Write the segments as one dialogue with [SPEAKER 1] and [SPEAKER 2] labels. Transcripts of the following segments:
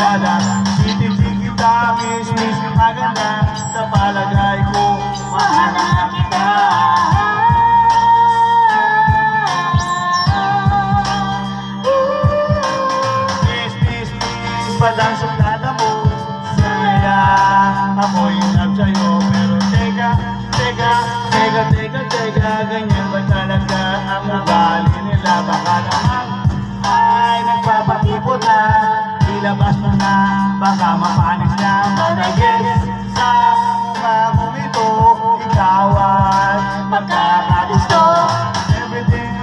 [SPEAKER 1] kilala Titigil kita, miss, miss, maganda Sa palagay ko, mahal na kita. Miss, miss, miss, padang suplada mo. Saya, amoy inap sa'yo Pero teka, teka, teka, teka, teka Ganyan ba talaga ang ugali nila? Baka naman ay nagpapakipot na Ilabas na na, baka mapanis na Mga yes, sa mukha mong ito Ikaw ay magkakagusto Everything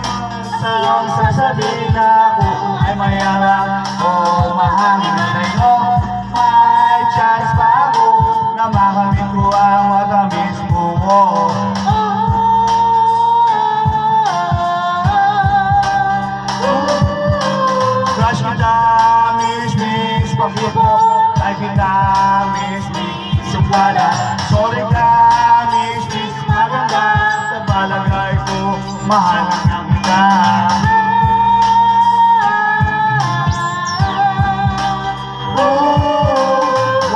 [SPEAKER 1] sa iyong sasabihin na Ako ay mayarap o mahangin sa'yo May chance pa ako na makamit ko ang matamis mo. Crush kita, miss, miss, pakipo Ay miss, suplada Sorry ka, miss, maganda Sa palagay ko, mahal na kita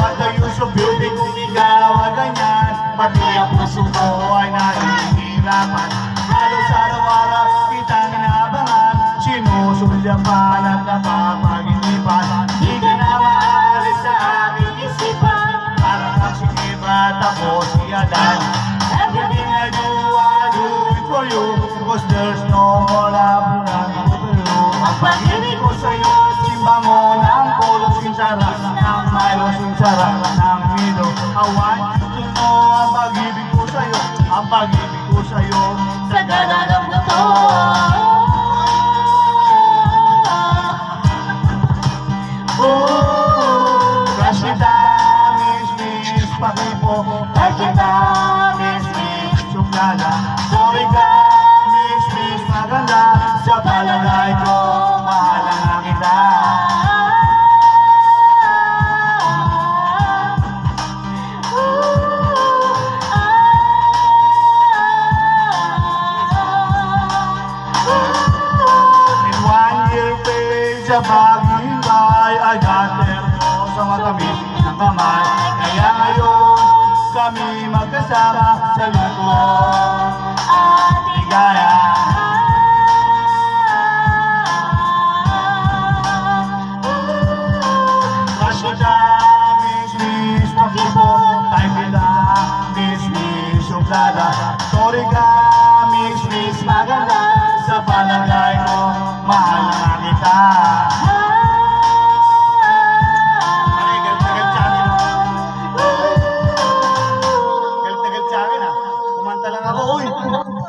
[SPEAKER 1] what the use of beauty kung ikaw ay ganyan Pati ang puso ko ay nahihirapan Halos araw-araw kitang inabangan Sinusulyapan at napapaginipan Sinsara ng Milo I want you to know ang pag-ibig ko sa'yo. Ang pag-ibig ko sa'yo. Sa ganang buto Oh, crush kita, miss, miss, pakipo Crush kita, miss, miss, suplada Sorry ka, miss, miss, maganda. Sa palagay ko, sa paghintay Ay gater mo sa matamis ng kamay. Kaya ngayon kami magkasama sa lungkot
[SPEAKER 2] at
[SPEAKER 1] ligaya Sorry ka, miss, miss, maganda Sa palagay Ah.